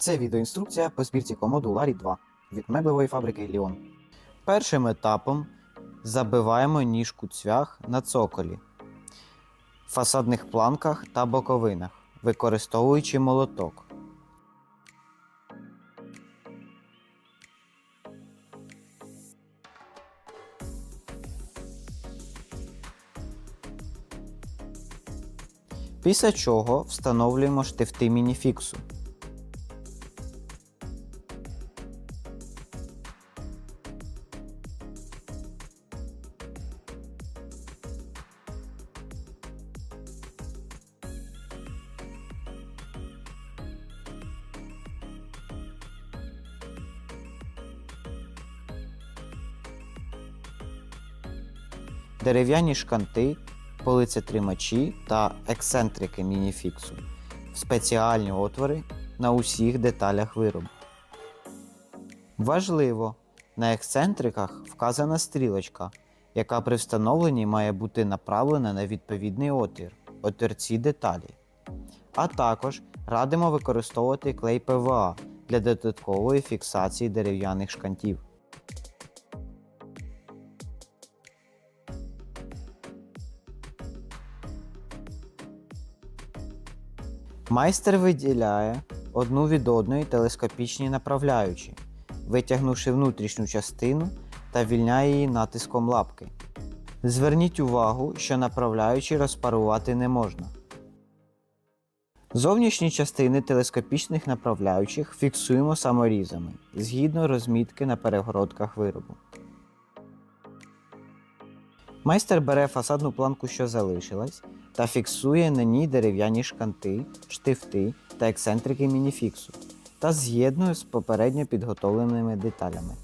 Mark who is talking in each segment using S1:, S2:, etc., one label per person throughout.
S1: Це відеоінструкція по збірці комоду Ларі 2 від меблевої фабрики Ліон. Першим етапом забиваємо ніжку цвях на цоколі, фасадних планках та боковинах, використовуючи молоток. Після чого встановлюємо штифти мініфіксу. Дерев'яні шканти, полицетримачі та ексцентрики мініфіксу спеціальні отвори на усіх деталях виробу. Важливо, на ексцентриках вказана стрілочка, яка при встановленні має бути направлена на відповідний отвір, отвірці деталі. А також радимо використовувати клей ПВА для додаткової фіксації дерев'яних шкантів. Майстер виділяє одну від одної телескопічні направляючі, витягнувши внутрішню частину та вільняє її натиском лапки. Зверніть увагу, що направляючі розпарувати не можна. Зовнішні частини телескопічних направляючих фіксуємо саморізами згідно розмітки на перегородках виробу. Майстер бере фасадну планку, що залишилась, та фіксує на ній дерев'яні шканти, штифти та ексцентрики мініфіксу та з'єднує з попередньо підготовленими деталями.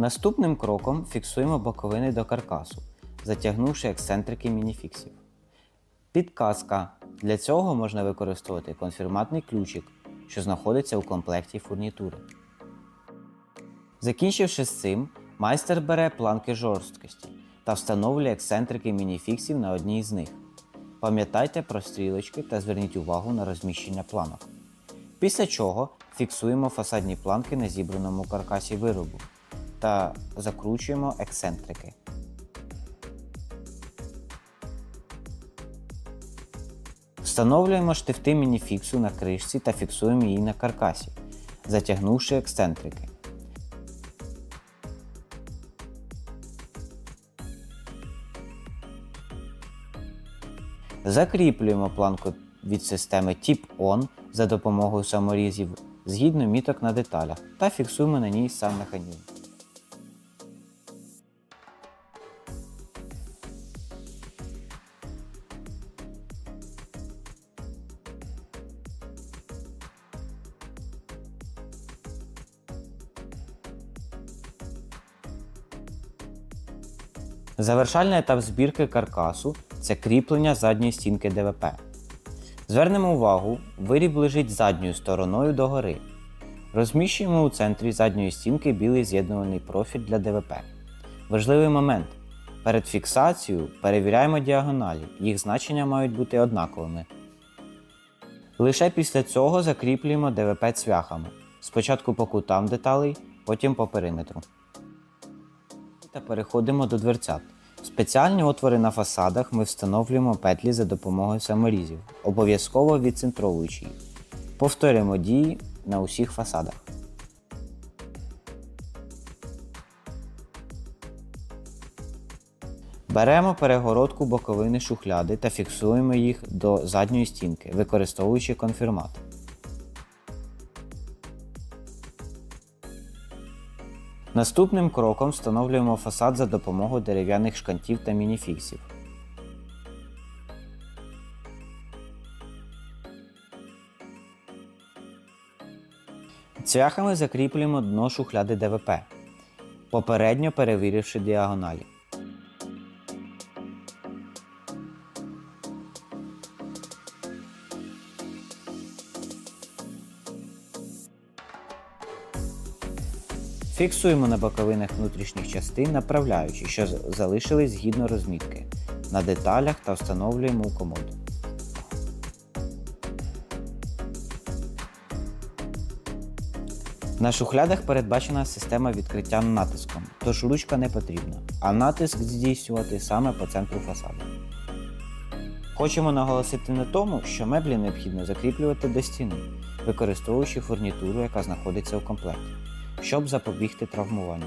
S1: Наступним кроком фіксуємо боковини до каркасу, затягнувши ексцентрики мініфіксів. Підказка. Для цього можна використовувати конфірматний ключик, що знаходиться у комплекті фурнітури. Закінчивши з цим, майстер бере планки жорсткості та встановлює ексцентрики мініфіксів на одній з них. Пам'ятайте про стрілочки та зверніть увагу на розміщення планок. Після чого фіксуємо фасадні планки на зібраному каркасі виробу та закручуємо ексцентрики. Встановлюємо штифти мініфіксу на кришці та фіксуємо її на каркасі, затягнувши ексцентрики. Закріплюємо планку від системи Tip-On за допомогою саморізів згідно міток на деталях та фіксуємо на ній сам механізм. Завершальний етап збірки каркасу це кріплення задньої стінки ДВП. Звернемо увагу, виріб лежить задньою стороною догори. Розміщуємо у центрі задньої стінки білий з'єднуваний профіль для ДВП. Важливий момент. Перед фіксацією перевіряємо діагоналі, їх значення мають бути однаковими. Лише після цього закріплюємо ДВП цвяхами. Спочатку по кутам деталей, потім по периметру. Та переходимо до дверцят. Спеціальні отвори на фасадах ми встановлюємо петлі за допомогою саморізів, обов'язково відцентровуючи їх. Повторюємо дії на усіх фасадах. Беремо перегородку боковини шухляди та фіксуємо їх до задньої стінки, використовуючи конфірмат. Наступним кроком встановлюємо фасад за допомогою дерев'яних шкантів та мініфіксів. Цвяхами закріплюємо дно шухляди ДВП, попередньо перевіривши діагоналі. Фіксуємо на боковинах внутрішніх частин, направляючи, що залишились згідно розмітки на деталях та встановлюємо у комод. На шухлядах передбачена система відкриття натиском, тож ручка не потрібна, а натиск здійснювати саме по центру фасаду. Хочемо наголосити на тому, що меблі необхідно закріплювати до стіни, використовуючи фурнітуру, яка знаходиться у комплекті, щоб запобігти травмуванню.